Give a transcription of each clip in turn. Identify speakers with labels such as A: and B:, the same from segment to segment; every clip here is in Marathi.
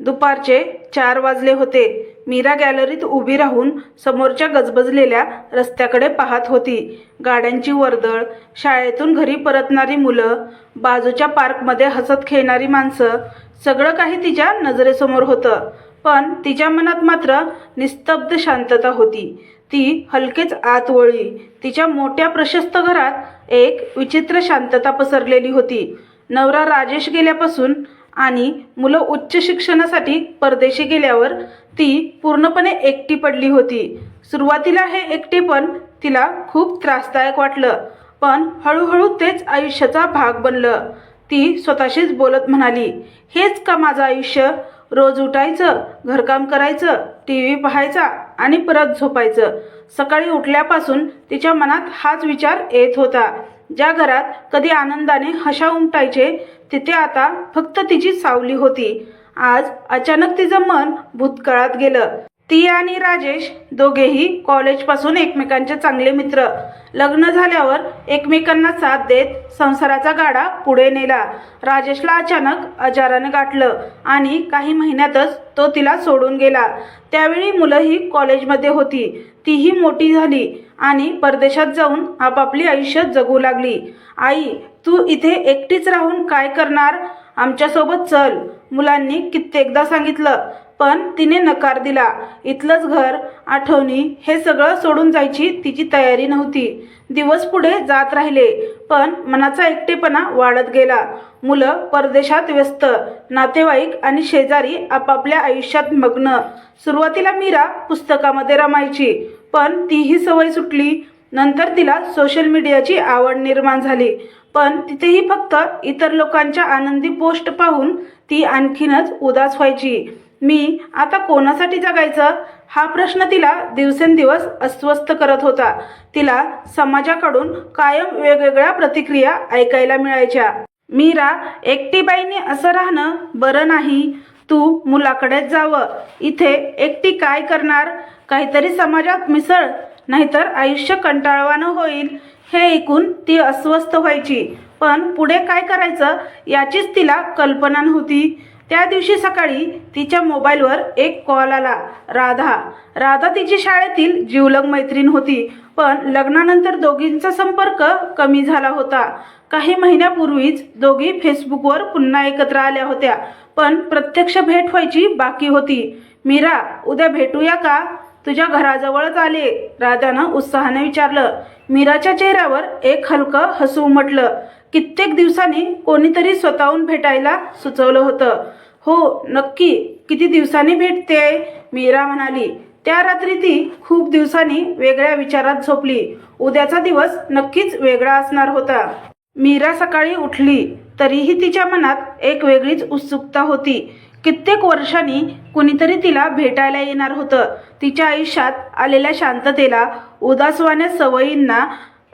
A: दुपारचे चार वाजले होते. मीरा गॅलरीत उभी राहून समोरच्या गजबजलेल्या रस्त्याकडे पाहत होती. गाड्यांची वर्दळ शाळेतून घरी परतणारी मुलं बाजूच्या पार्कमध्ये हसत खेळणारी माणसं सगळं काही तिच्या नजरेसमोर होतं. पण तिच्या मनात मात्र निस्तब्ध शांतता होती. ती हलकेच आत वळली तिच्या मोठ्या प्रशस्त घरात एक विचित्र शांतता पसरलेली होती. नवरा राजेश गेल्यापासून आणि मुलं उच्च शिक्षणासाठी परदेशी गेल्यावर ती पूर्णपणे एकटी पडली होती. सुरुवातीला हे एकटेपण तिला खूप त्रासदायक वाटलं. पण हळूहळू तेच आयुष्याचा भाग बनलं. ती स्वतःशीच बोलत म्हणाली हेच का माझं आयुष्य? रोज उठायचं घरकाम करायचं टी व्ही पाहायचा आणि परत झोपायचं. सकाळी उठल्यापासून तिच्या मनात हाच विचार येत होता. ज्या घरात कधी आनंदाने हशा उमटायचे तिथे आता फक्त तिची सावली होती. आज अचानक तिचं मन भूतकाळात गेलं. ती आणि राजेश दोघेही कॉलेजपासून एकमेकांचे चांगले मित्र. लग्न झाल्यावर एकमेकांना साथ देत संसाराचा गाडा पुढे नेला. राजेशला अचानक आजाराने गाठलं आणि काही महिन्यातच तो तिला सोडून गेला. त्यावेळी मुलंही कॉलेजमध्ये होती. तीही मोठी झाली. आणि परदेशात जाऊन आपापली आयुष्य जगू लागली. आई तू इथे एकटीच राहून काय करणार? आमच्यासोबत चल. मुलांनी कित्येकदा सांगितलं पण तिने नकार दिला. इथलंच घर आठवणी हे सगळं सोडून जायची तिची तयारी नव्हती. दिवस पुढे जात राहिले पण मनाचा एकटेपणा वाढत गेला. मुलं परदेशात व्यस्त नातेवाईक आणि शेजारी आपापल्या आयुष्यात मग्न. सुरुवातीला मीरा पुस्तकामध्ये रमायची पण तीही सवय सुटली. नंतर तिला सोशल मीडियाची आवड निर्माण झाली. पण तिथेही फक्त इतर लोकांच्या आनंदी पोस्ट पाहून ती आणखीनच उदास व्हायची. मी आता कोणासाठी जगायचं? हा प्रश्न तिला दिवसेंदिवस अस्वस्थ करत होता. तिला समाजाकडून कायम वेगवेगळ्या प्रतिक्रिया ऐकायला मिळायच्या. मीरा एकटीबाईने असं राहणं बरं नाही. तू मुलाकडेच जावं. इथे एकटी काय करणार? काहीतरी समाजात मिसळ नाहीतर आयुष्य कंटाळवानं होईल हे ऐकून ती अस्वस्थ व्हायची. पण पुढे काय करायचं याचीच तिला कल्पना नव्हती. त्या दिवशी सकाळी तिच्या मोबाईलवर एक कॉल आला. राधा. राधा तिची शाळेतील जीवलग मैत्रीण होती पण लग्नानंतर दोघींचा संपर्क कमी झाला होता. काही महिन्यापूर्वीच दोघी फेसबुकवर पुन्हा एकत्र आल्या होत्या पण प्रत्यक्ष भेट व्हायची बाकी होती. मीरा उद्या भेटूया का? तुझ्या घराजवळच आले. राधानं उत्साहाने विचारलं. मीराच्या चेहऱ्यावर एक हलकं हसू उमटलं. कित्येक दिवसांनी कोणीतरी स्वतःहून भेटायला सुचवलं होतं. हो नक्की. किती दिवसांनी भेटते? मीरा म्हणाली. त्या रात्री ती खूप दिवसांनी वेगळ्या विचारात झोपली. उद्याचा दिवस नक्कीच वेगळा असणार होता. मीरा सकाळी उठली. तरीही तिच्या मनात एक वेगळीच उत्सुकता होती. कित्येक वर्षांनी कुणीतरी तिला भेटायला येणार होतं. तिच्या आयुष्यात आलेल्या शांततेला उदासवान्या सवयींना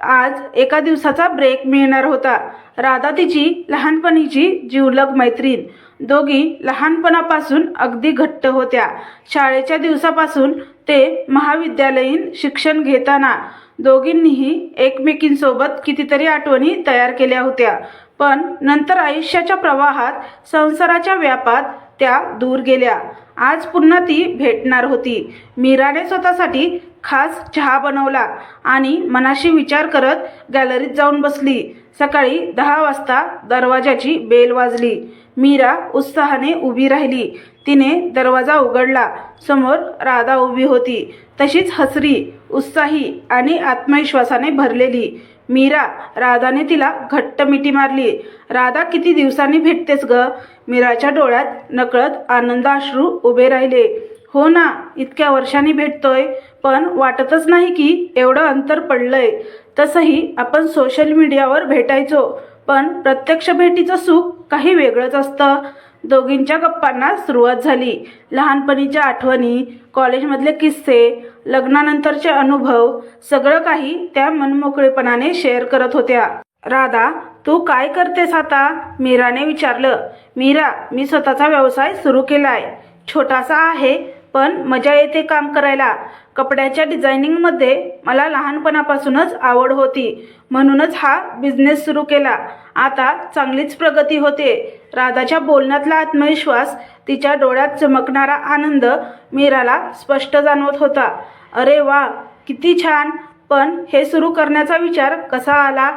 A: आज एका दिवसाचा ब्रेक मिळणार होता. राधा तिची लहानपणीची जीवलग मैत्रीण. दोघी लहानपणापासून अगदी घट्ट होत्या. शाळेच्या दिवसापासून ते महाविद्यालयीन शिक्षण घेताना दोघींनीही एकमेकींसोबत कितीतरी आठवणी तयार केल्या होत्या. पण नंतर आयुष्याच्या प्रवाहात संसाराच्या व्यापात त्या दूर गेल्या. आज पुन्हा ती भेटणार होती. मीराने स्वतःसाठी खास चहा बनवला आणि मनाशी विचार करत गॅलरीत जाऊन बसली. सकाळी दहा वाजता दरवाजाची बेल वाजली. मीरा उत्साहाने उभी राहिली. तिने दरवाजा उघडला. समोर राधा उभी होती. तशीच हसरी उत्साही आणि आत्मविश्वासाने भरलेली. मीरा राधाने तिला घट्ट मिठी मारली. राधा किती दिवसांनी भेटतेस ग? मीराच्या डोळ्यात नकळत आनंद अश्रू उभे राहिले. हो ना इतक्या वर्षांनी भेटतोय पण वाटतच नाही की एवढं अंतर पडलंय. तसंही आपण सोशल मीडियावर भेटायचो पण प्रत्यक्ष भेटीचं सुख काही वेगळंच असतं. दोघींच्या गप्पांना सुरुवात झाली. लहानपणीच्या आठवणी कॉलेजमधले किस्से लग्नानंतरचे अनुभव सगळं काही त्या मनमोकळेपणाने शेअर करत होत्या. राधा तू काय करतेस आता? मीराने विचारलं. मीरा मी स्वतःचा व्यवसाय सुरू केलाय. छोटासा आहे पण मजा येते काम करायला. कपड्याच्या डिझायनिंगमध्ये मला लहानपणापासूनच आवड होती. म्हणूनच हा बिझनेस सुरू केला. आता चांगलीच प्रगती होते. राधाच्या बोलण्यातला आत्मविश्वास तिच्या डोळ्यात चमकणारा आनंद मीराला स्पष्ट जाणवत होता. अरे वा किती छान! पण हे सुरू करण्याचा विचार कसा आला?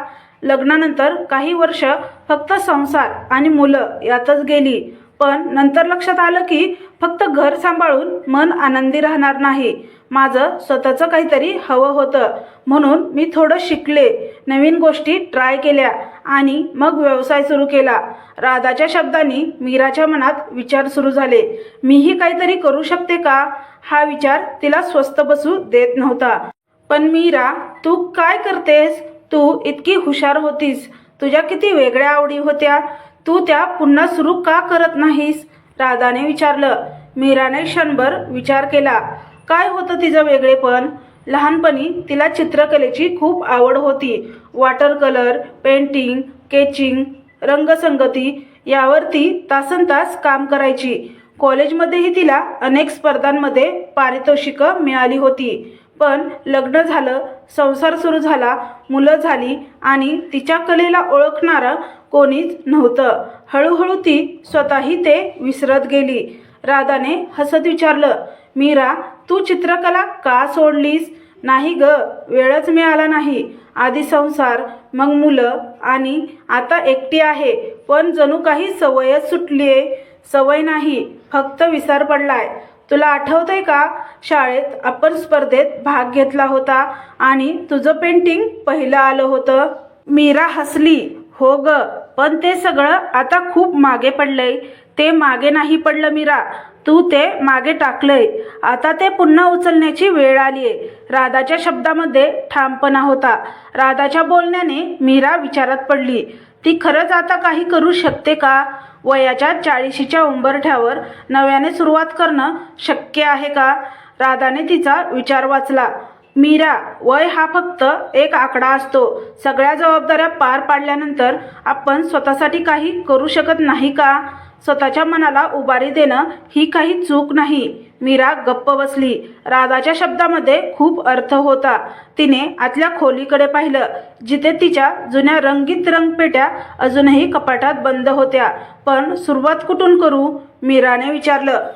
A: लग्नानंतर काही वर्ष फक्त संसार आणि मुलं यातच गेली. पण नंतर लक्षात आलं की फक्त घर सांभाळून मन आनंदी राहणार नाही. माझं स्वतःचं काहीतरी हवं होतं. म्हणून मी थोडं शिकले. नवीन गोष्टी ट्राय केल्या आणि मग व्यवसाय सुरू केला. राधाच्या शब्दांनी मीराच्या मनात विचार सुरू झाले. मीही काहीतरी करू शकते का? हा विचार तिला स्वस्त बसू देत नव्हता. पण मीरा तू काय करतेस? तू इतकी हुशार होतीस. तुझ्या किती वेगळ्या आवडी होत्या. तू त्या पुन्हा सुरू का करत नाहीस? राधाने विचारलं. मीराने क्षणभर विचार केला. काय होतं तिचं वेगळेपण लहानपणी तिला चित्रकलेची खूप आवड होती. वॉटर कलर पेंटिंग केचिंग रंगसंगती यावर ती तासन तास काम करायची. कॉलेजमध्येही तिला अनेक स्पर्धांमध्ये पारितोषिकं मिळाली होती. पण लग्न झालं संसार सुरू झाला मुलं झाली आणि तिच्या कलेला ओळखणारं कोणीच नव्हतं. हळूहळू ती स्वतःही ते विसरत गेली. राधाने हसत विचारलं मीरा तू चित्रकला का सोडलीस? नाही ग वेळच मिळाला नाही. आधी संसार मग मुलं आणि आता एकटी आहे. पण जणू काही सवयच सुटली आहे सवय नाही फक्त विसर पडलाय. तुला आठवतंय का? शाळेत आपण स्पर्धेत भाग घेतला होता आणि तुझं पेंटिंग पहिलं आलं होतं. मीरा हसली. हो ग. पण ते सगळं आता खूप मागे पडलंय. ते मागे नाही पडलं मीरा. तू ते मागे टाकलंय. आता ते पुन्हा उचलण्याची वेळ आलीये. राधाच्या शब्दामध्ये ठामपणा होता. राधाच्या बोलण्याने मीरा विचारात पडली. ती खरंच आता काही करू शकते का? वयाच्या चाळीशीच्या उंबरठ्यावर नव्याने सुरुवात करणं शक्य आहे का? राधाने तिचा विचार वाचला. मीरा वय हा फक्त एक आकडा असतो. सगळ्या जबाबदाऱ्या पार पाडल्यानंतर आपण स्वतःसाठी काही करू शकत नाही का? स्वतःच्या मनाला उभारी देणं ही काही चूक नाही. मीरा गप्प बसली. राधाच्या शब्दामध्ये खूप अर्थ होता. तिने आतल्या खोलीकडे पाहिलं जिथे तिच्या जुन्या रंगीत रंगपेट्या अजूनही कपाटात बंद होत्या. पण सुरुवात कुठून करू? मीराने विचारलं.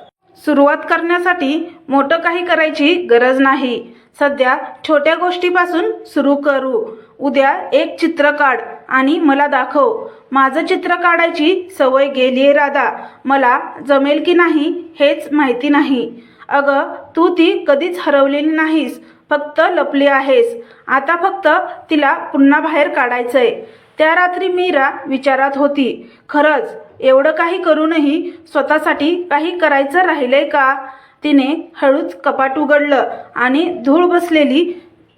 A: सुरुवात करण्यासाठी मोठं काही करायची गरज नाही. सध्या छोट्या गोष्टीपासून सुरू करू. उद्या एक चित्र काढ आणि मला दाखव. माझं चित्र काढायची सवय गेली आहे राधा. मला जमेल की नाही हेच माहिती नाही. अगं तू ती कधीच हरवलेली नाहीस. फक्त लपली आहेस. आता फक्त तिला पुन्हा बाहेर काढायचंय. त्या रात्री मीरा विचारात होती खरंच एवढं काही करूनही स्वतःसाठी काही करायचं राहिलंय का? तिने हळूच कपाट उघडलं आणि धूळ बसलेली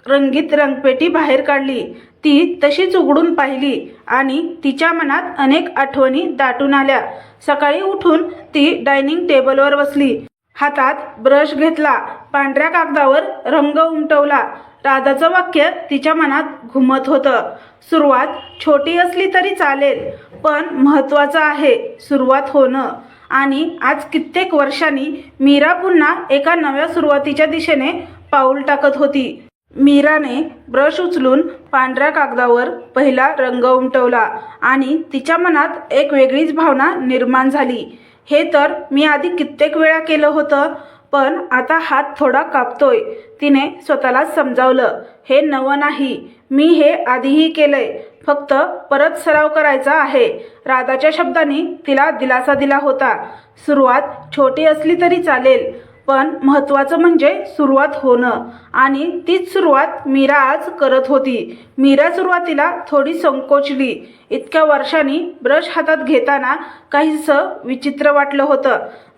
A: रंगीत रंगपेटी बाहेर काढली. ती तशीच उघडून पाहिली आणि तिच्या मनात अनेक आठवणी दाटून आल्या. सकाळी उठून ती डायनिंग टेबलवर बसली. हातात ब्रश घेतला. पांढऱ्या कागदावर रंग उमटवला. राधाचं वाक्य तिच्या मनात घुमत होतं. सुरुवात छोटी असली तरी चालेल पण महत्त्वाचं आहे सुरुवात होणं. आणि आज कित्येक वर्षांनी मीरा पुन्हा एका नव्या सुरुवातीच्या दिशेने पाऊल टाकत होती. मीराने ब्रश उचलून पांढऱ्या कागदावर पहिला रंग उमटवला आणि तिच्या मनात एक वेगळीच भावना निर्माण झाली. हे तर मी आधी कित्येक वेळा केलं होतं पण आता हात थोडा कापतोय. तिने स्वतःला समजावलं हे नवं नाही. मी हे आधीही केलंय. फक्त परत सराव करायचा आहे. राधाच्या शब्दांनी तिला दिलासा दिला होता. सुरुवात छोटी असली तरी चालेल पण महत्त्वाचं म्हणजे सुरुवात होणं. आणि तीच सुरुवात मीरा आज करत होती. मीरा सुरुवातीला थोडी संकोचली. इतक्या वर्षांनी ब्रश हातात घेताना काहीसं विचित्र वाटलं होतं.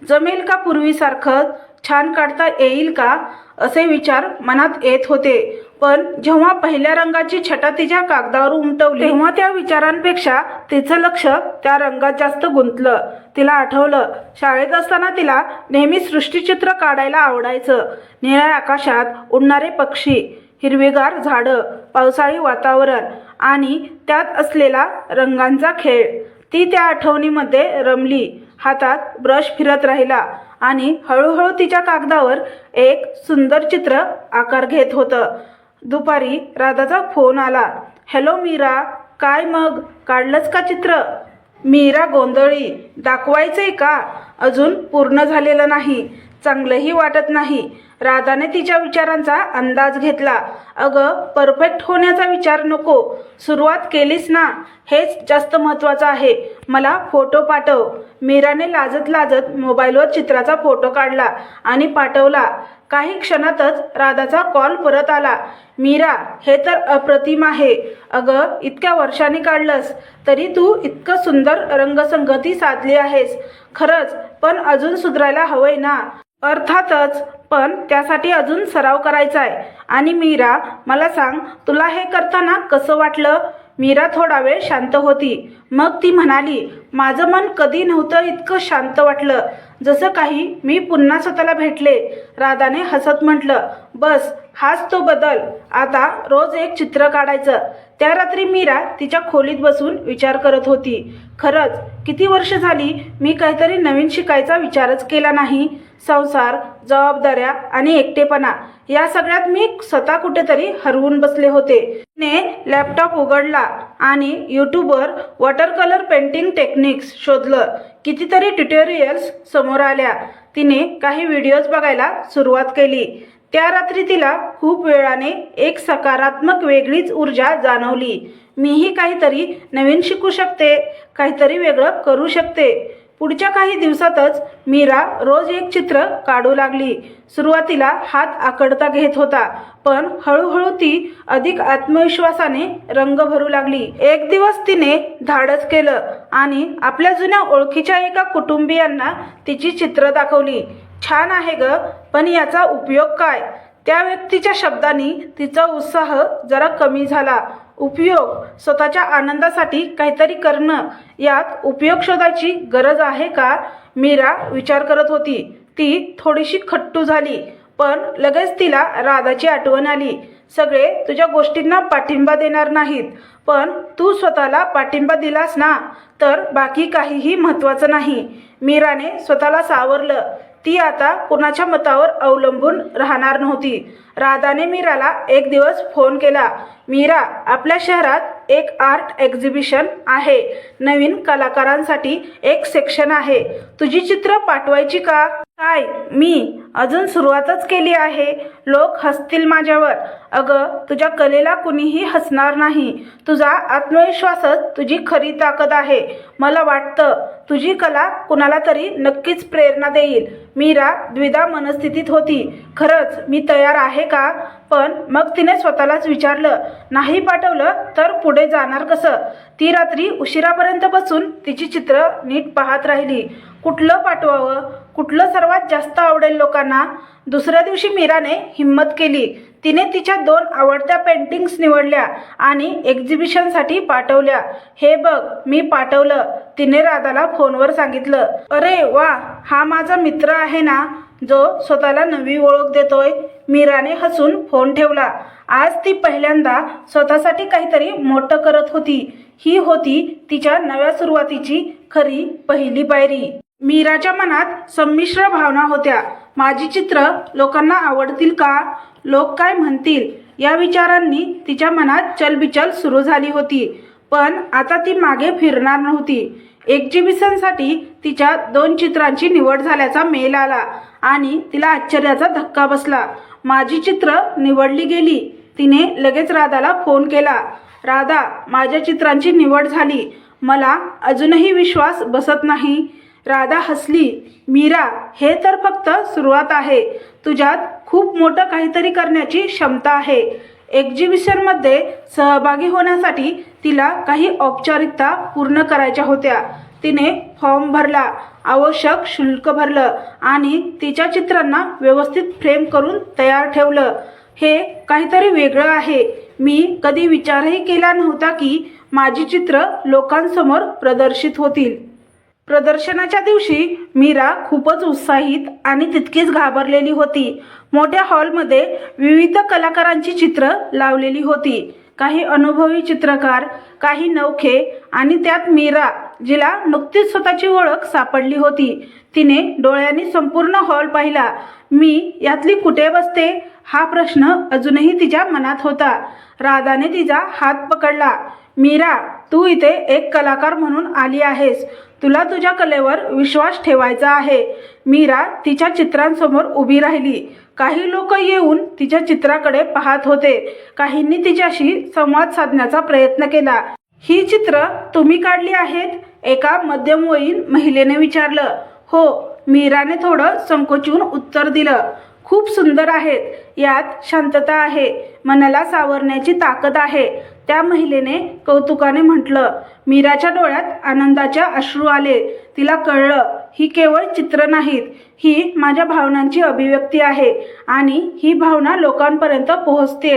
A: जमेल का पूर्वीसारखं? छान काढता येईल का? असे विचार मनात येत होते. पण जेव्हा पहिल्या रंगाची छटा तिच्या कागदावर उमटवली तेव्हा त्या विचारांपेक्षा तिचं लक्ष त्या रंगात जास्त गुंतलं. तिला आठवलं शाळेत असताना तिला नेहमी सृष्टीचित्र काढायला आवडायचं. निळ्या आकाशात उडणारे पक्षी हिरवेगार झाडं पावसाळी वातावरण आणि त्यात असलेला रंगांचा खेळ. ती त्या आठवणीमध्ये रमली हातात ब्रश फिरत राहिला आणि हळूहळू तिच्या कागदावर एक सुंदर चित्र आकार घेत होतं. दुपारी राधाचा फोन आला. हॅलो मीरा काय मग? काढलंच का चित्र? मीरा गोंधळी. दाखवायचंय का? अजून पूर्ण झालेलं नाही. चांगलंही वाटत नाही. राधाने तिच्या विचारांचा अंदाज घेतला. अगं परफेक्ट होण्याचा विचार नको. सुरुवात केलीस ना? हेच जास्त महत्त्वाचं आहे. मला फोटो पाठव. मीराने लाजत लाजत मोबाईलवर चित्राचा फोटो काढला आणि पाठवला. काही क्षणातच राधाचा कॉल परत आला. मीरा हे तर अप्रतिम आहे. अगं इतक्या वर्षांनी काढलंस. तरी तू इतकं सुंदर रंगसंगती साधली आहेस. खरंच पण अजून सुधारायला हवंय ना? अर्थातच पण त्यासाठी अजून सराव करायचा आहे आणि मीरा मला सांग तुला हे करताना कसं वाटलं? मीरा थोडा वेळ शांत होती. मग ती म्हणाली माझं मन कधी नव्हतं इतकं शांत वाटलं. जसं काही मी पुन्हा स्वतःला भेटले. राधाने हसत म्हटलं बस हाच तो बदल. आता रोज एक चित्र काढायचं. त्या रात्री मीरा तिच्या खोलीत बसून विचार करत होती. खरंच किती वर्ष झाली मी काहीतरी नवीन शिकायचा विचारच केला नाही. संसार जबाबदाऱ्या आणि एकटेपणा या सगळ्यात मी स्वतः कुठेतरी हरवून बसले होते. ने लॅपटॉप उघडला आणि यूट्यूबवर वॉटर कलर पेंटिंग टेक्निक्स शोधलं. कितीतरी ट्युटोरियल्स समोर आल्या. तिने काही व्हिडिओज बघायला सुरुवात केली. त्या रात्री तिला खूप वेळाने एक सकारात्मक वेगळीच ऊर्जा जाणवली. मीही काहीतरी नवीन शिकू शकते काहीतरी वेगळं करू शकते. पुढच्या काही दिवसातच मीरा रोज एक चित्र काढू लागली. सुरुवातीला हात आकडता घेत होता पण हळूहळू ती अधिक आत्मविश्वासाने रंग भरू लागली. एक दिवस तिने धाडस केलं आणि आपल्या जुन्या ओळखीच्या एका कुटुंबियांना तिची चित्र दाखवली. छान आहे ग पण याचा उपयोग काय? त्या व्यक्तीच्या शब्दांनी तिचा उत्साह जरा कमी झाला. उपयोग स्वतःच्या आनंदासाठी काहीतरी करणं यात उपयोग शोधायची गरज आहे का? मीरा विचार करत होती. ती थोडीशी खट्टू झाली पण लगेच तिला राधाची आठवण आली. सगळे तुझ्या गोष्टींना पाठिंबा देणार नाहीत पण तू स्वतःला पाठिंबा दिलास ना तर बाकी काहीही महत्त्वाचं नाही. मीराने स्वतःला सावरलं. ती आता कुणाच्या मतावर अवलंबून राहणार नव्हती. राधाने मीराला एक दिवस फोन केला. मीरा आपल्या शहरात एक आर्ट एक्झिबिशन आहे. नवीन कलाकारांसाठी एक सेक्शन आहे. तुझी चित्र पाठवायची का? काय? मी? अजून सुरुवातच केली आहे. लोक हसतील माझ्यावर. अगं तुझ्या कलेला कुणीही हसणार नाही. तुझा आत्मविश्वासच तुझी खरी ताकद आहे. मला वाटतं तुझी कला कुणाला तरी नक्कीच प्रेरणा देईल. मीरा द्विधा मनस्थितीत होती. खरंच मी तयार आहे. का? पण मग तिने स्वतःलाच विचारलं नाही पाठवलं तर पुढे जाणार कसं? ती रात्री उशिरापर्यंत बसून तिची चित्र नीट पाहत राहिली. कुठलं पाठवावं? कुठलं सर्वात जास्त आवडेल लोकांना? दुसऱ्या दिवशी मीराने हिंमत केली. तिने तिच्या दोन आवडत्या पेंटिंग्स निवडल्या आणि एक्झिबिशनसाठी पाठवल्या. हे बघ मी पाठवलं तिने राधाला फोनवर सांगितलं. अरे वा हा माझा मित्र आहे ना जो स्वतःला नवी ओळख देतोय? मीराने हसून फोन ठेवला. आज ती पहिल्यांदा स्वतःसाठी काहीतरी मोठं करत होती. ही होती तिच्या नव्या सुरुवातीची खरी पहिली पायरी. मीराच्या मनात संमिश्र भावना होत्या. माझी चित्र लोकांना आवडतील का? लोक काय म्हणतील? या विचारांनी तिच्या मनात चलबिचल सुरू झाली होती. पण आता ती मागे फिरणार नव्हती. एक्झिबिशनसाठी तिच्या दोन चित्रांची निवड झाल्याचा मेल आला आणि तिला आश्चर्याचा धक्का बसला. माझी चित्र निवडली गेली. तिने लगेच राधाला फोन केला. राधा माझ्या चित्रांची निवड झाली. मला अजूनही विश्वास बसत नाही. राधा हसली. मीरा हे तर फक्त सुरुवात आहे. तुझ्यात खूप मोठं काहीतरी करण्याची क्षमता आहे. एक्झिबिशनमध्ये सहभागी होण्यासाठी तिला काही औपचारिकता पूर्ण करायच्या होत्या. तिने फॉर्म भरला. आवश्यक शुल्क भरलं आणि तिच्या चित्रांना व्यवस्थित फ्रेम करून तयार ठेवलं. हे काहीतरी वेगळं आहे. मी कधी विचारही केला नव्हता की माझी चित्र लोकांसमोर प्रदर्शित होतील. प्रदर्शनाच्या दिवशी मीरा खूपच उत्साहित आणि तितकीच घाबरलेली होती. मोठ्या हॉलमध्ये विविध कलाकारांची चित्र लावलेली होती. काही अनुभवी चित्रकार काही नौखे आणि त्यात मीरा. जिला नुकतीच स्वतःची ओळख सापडली होती. तिने डोळ्यांनी संपूर्ण हॉल पाहिला. मी यातली कुठे बसते? हा प्रश्न अजूनही तिच्या मनात होता. राधाने तिचा हात पकडला. मीरा तू इथे एक कलाकार म्हणून आली आहेस. तुला तुझ्या कलेवर विश्वास ठेवायचा आहे. मीरा तिच्या चित्रांसमोर उभी राहिली. काही लोक येऊन तिच्या चित्राकडे पाहत होते. काहींनी तिच्याशी संवाद साधण्याचा प्रयत्न केला. ही चित्र तुम्ही काढली आहेत? एका मध्यमवयीन महिलेने विचारलं. हो मीराने थोडं संकोचून उत्तर दिलं. खूप सुंदर आहेत. यात शांतता आहे. मनाला सावरण्याची ताकद आहे. त्या महिलेने कौतुकाने म्हटलं मीराच्या डोळ्यात आनंदाच्या अश्रू आले. तिला कळलं ही केवळ चित्र नाहीत. ही माझ्या भावनांची अभिव्यक्ती आहे आणि ही भावना लोकांपर्यंत पोहोचते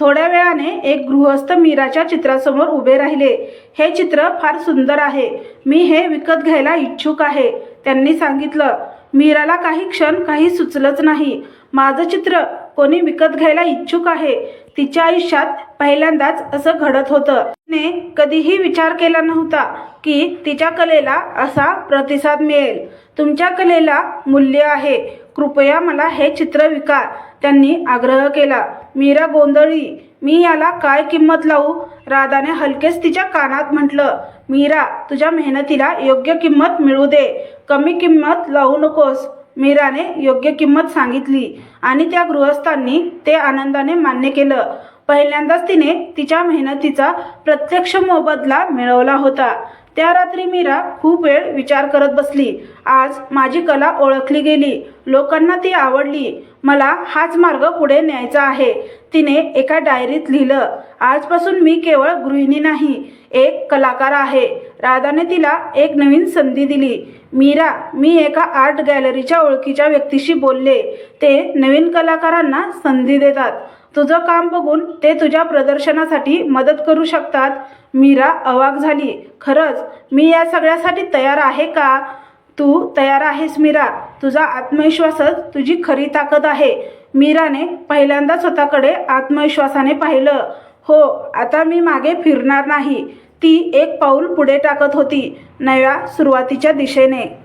A: थोड्या वेळाने एक गृहस्थ मीराच्या चित्रासमोर उभे राहिले. हे चित्र फार सुंदर आहे. मी हे विकत घ्यायला इच्छुक आहे त्यांनी सांगितलं. मीराला काही क्षण काही सुचलंच नाही. माझं चित्र कोणी विकत घ्यायला इच्छुक आहे. तिच्या आयुष्यात पहिल्यांदाच असं घडत होतं. तिने कधीही विचार केला नव्हता की तिच्या कलेला असा प्रतिसाद मिळेल. तुमच्या कलेला मूल्य आहे. कृपया मला हे चित्र विका. त्यांनी आग्रह केला मीरा गोंधळी मी याला काय किंमत लावू? राधाने हलकेच तिच्या कानात म्हटलं मीरा तुझ्या मेहनतीला योग्य किंमत मिळू दे. कमी किंमत लावू नकोस. मीराने योग्य किंमत सांगितली आणि त्या गृहस्थांनी ते आनंदाने मान्य केलं. पहिल्यांदाच तिने तिच्या मेहनतीचा प्रत्यक्ष मोबदला मिळवला होता. त्या रात्री मीरा खूप वेळ विचार करत बसली. आज माझी कला ओळखली गेली. लोकांना ती आवडली. मला हाच मार्ग पुढे न्यायचा आहे. तिने एका डायरीत लिहिलं आजपासून मी केवळ गृहिणी नाही एक कलाकार आहे. राधाने तिला एक नवीन संधी दिली. मीरा मी एका आर्ट गॅलरीच्या ओळखीच्या व्यक्तीशी बोलले. ते नवीन कलाकारांना संधी देतात. तुझं काम बघून ते तुझ्या प्रदर्शनासाठी मदत करू शकतात. मीरा अवाक झाली. खरंच मी या सगळ्यासाठी तयार आहे का? तू तयार आहेस मीरा. तुझा आत्मविश्वासच तुझी खरी ताकद आहे. मीराने पहिल्यांदा स्वतःकडे आत्मविश्वासाने पाहिलं. हो आता मी मागे फिरणार नाही. ती एक पाऊल पुढे टाकत होती नव्या सुरुवातीच्या दिशेने.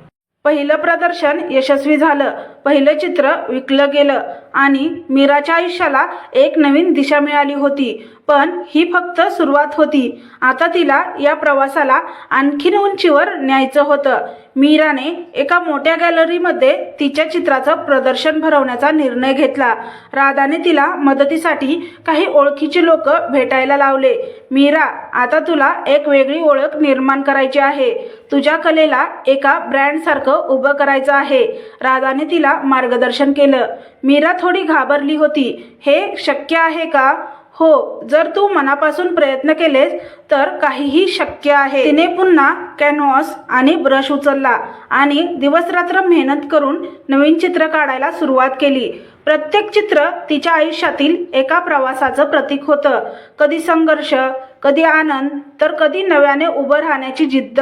A: पहिलं प्रदर्शन यशस्वी झालं. पहिलं चित्र विकलं गेलं आणि मीराच्या आयुष्याला एक नवीन दिशा मिळाली होती. पण ही फक्त सुरुवात होती. आता तिला या प्रवासाला आणखीन उंचीवर न्यायचं होतं. मीराने एका मोठ्या गॅलरीमध्ये तिच्या चित्राचं प्रदर्शन भरवण्याचा निर्णय घेतला. राधाने तिला मदतीसाठी काही ओळखीचे लोक भेटायला लावले. मीरा आता तुला एक वेगळी ओळख निर्माण करायची आहे. तुझ्या कलेला एका ब्रँडसारखं उभं करायचं आहे. राधाने तिला मार्गदर्शन केलं. मीरा थोडी घाबरली होती. हे शक्य आहे का? हो जर तू मनापासून प्रयत्न केलेस तर काहीही शक्य आहे. तिने पुन्हा कॅनव्हास आणि ब्रश उचलला आणि दिवसरात्र मेहनत करून नवीन चित्र काढायला सुरुवात केली. प्रत्येक चित्र तिच्या आयुष्यातील एका प्रवासाचं प्रतीक होतं. कधी संघर्ष कधी आनंद तर कधी नव्याने उभं राहण्याची जिद्द.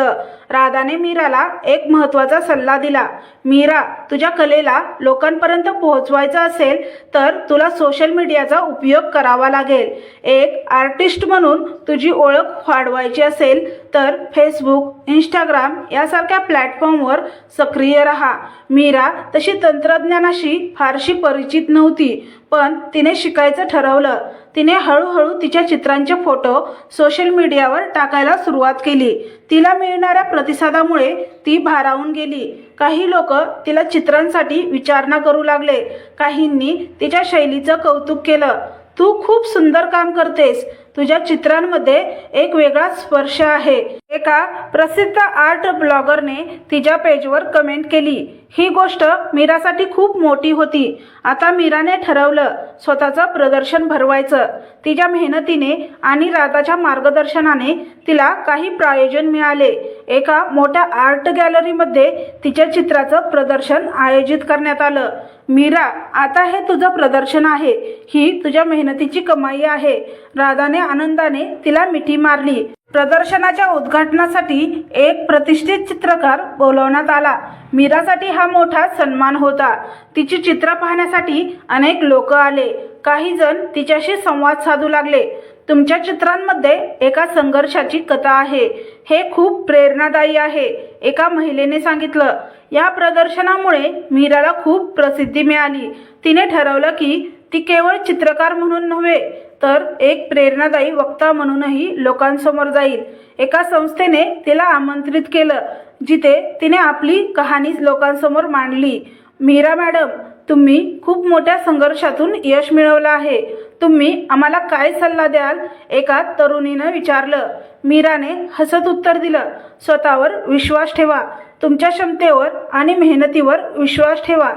A: राधाने मीराला एक महत्त्वाचा सल्ला दिला. मीरा तुझ्या कलेला लोकांपर्यंत पोहोचवायचं असेल तर तुला सोशल मीडियाचा उपयोग करावा लागेल. एक आर्टिस्ट म्हणून तुझी ओळख वाढवायची असेल तर फेसबुक इंस्टाग्राम यासारख्या प्लॅटफॉर्मवर सक्रिय राहा. मीरा तशी तंत्रज्ञानाशी फारशी परिचित नव्हती पण तिने शिकायचं ठरवलं. तिने हळूहळू तिच्या चित्रांचे फोटो सोशल मीडियावर टाकायला सुरुवात केली. तिला मिळणाऱ्या प्रतिसादामुळे ती भारावून गेली. काही लोक तिला चित्रांसाठी विचारणा करू लागले. काहींनी तिच्या शैलीचं कौतुक केलं. तू खूप सुंदर काम करतेस. तुझ्या चित्रांमध्ये एक वेगळा स्पर्श आहे. एका प्रसिद्ध आर्ट ब्लॉगरने तिच्या पेजवर कमेंट केली. ही गोष्ट मीरासाठी खूप मोठी होती. आता मीराने ठरवलं स्वतःचं प्रदर्शन भरवायचं. तिच्या मेहनतीने आणि राधाच्या मार्गदर्शनाने तिला काही प्रायोजन मिळाले. एका मोठ्या आर्ट गॅलरीमध्ये तिच्या चित्राचं प्रदर्शन आयोजित करण्यात आलं. मीरा आता हे तुझं प्रदर्शन आहे. ही तुझ्या मेहनतीची कमाई आहे. राधाने आनंदाने तिला मिठी मारली. प्रदर्शनाच्या उद्घाटनासाठी एक प्रतिष्ठित चित्रकार बोलवण्यात आला. मीरासाठी हा मोठा सन्मान होता. तिची चित्र पाहण्यासाठी अनेक लोक आले. काही जण तिच्याशी संवाद साधू लागले. तुमच्या चित्रांमध्ये एका संघर्षाची कथा आहे. हे खूप प्रेरणादायी आहे एका महिलेने सांगितलं. या प्रदर्शनामुळे मीराला खूप प्रसिद्धी मिळाली. तिने ठरवलं की ती केवळ चित्रकार म्हणून नव्हे तर एक प्रेरणादायी वक्ता म्हणूनही लोकांसमोर जाईल. एका संस्थेने तिला आमंत्रित केलं जिथे तिने आपली कहाणी लोकांसमोर मांडली. मीरा मॅडम तुम्ही खूप मोठ्या संघर्षातून यश मिळवलं आहे. तुम्ही आम्हाला काय सल्ला द्याल? एका तरुणीनं विचारलं. मीराने हसत उत्तर दिलं. स्वतःवर विश्वास ठेवा. तुमच्या क्षमतेवर आणि मेहनतीवर विश्वास ठेवा.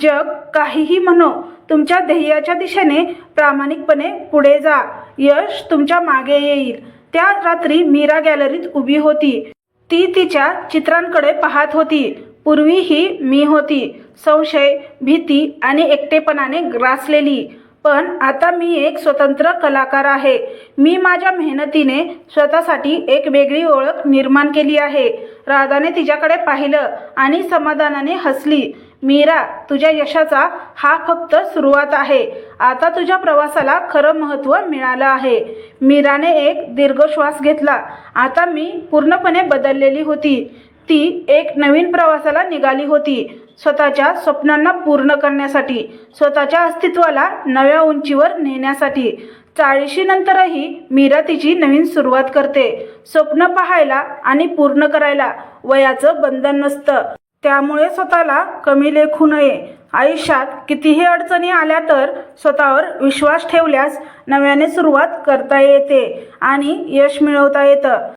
A: जग काहीही म्हणो तुमच्या ध्येयाच्या दिशेने प्रामाणिकपणे पुढे जा. यश तुमच्या मागे येईल. त्या रात्री मीरा गॅलरीत उभी होती. ती तिच्या चित्रांकडे पाहत होती. पूर्वी ही मी होती. संशय भीती आणि एकटेपणाने ग्रासलेली. पण आता मी एक स्वतंत्र कलाकार आहे. मी माझ्या मेहनतीने स्वतःसाठी एक वेगळी ओळख निर्माण केली आहे. राधाने तिच्याकडे पाहिलं आणि समाधानाने हसली. मीरा तुझ्या यशाचा हा फक्त सुरुवात आहे. आता तुझ्या प्रवासाला खरं महत्त्व मिळालं आहे. मीराने एक दीर्घ श्वास घेतला. आता मी पूर्णपणे बदललेली होती. ती एक नवीन प्रवासाला निघाली होती. स्वतःच्या स्वप्नांना पूर्ण करण्यासाठी स्वतःच्या अस्तित्वाला नव्या उंचीवर नेण्यासाठी. चाळीशी नंतरही मीरा तिची नवीन सुरुवात करते. स्वप्न पाहायला आणि पूर्ण करायला वयाचं बंधन नसतं. त्यामुळे स्वतःला कमी लेखू नये. आयुष्यात कितीही अडचणी आल्या तर स्वतःवर विश्वास ठेवल्यास नव्याने सुरुवात करता येते आणि यश मिळवता येतं.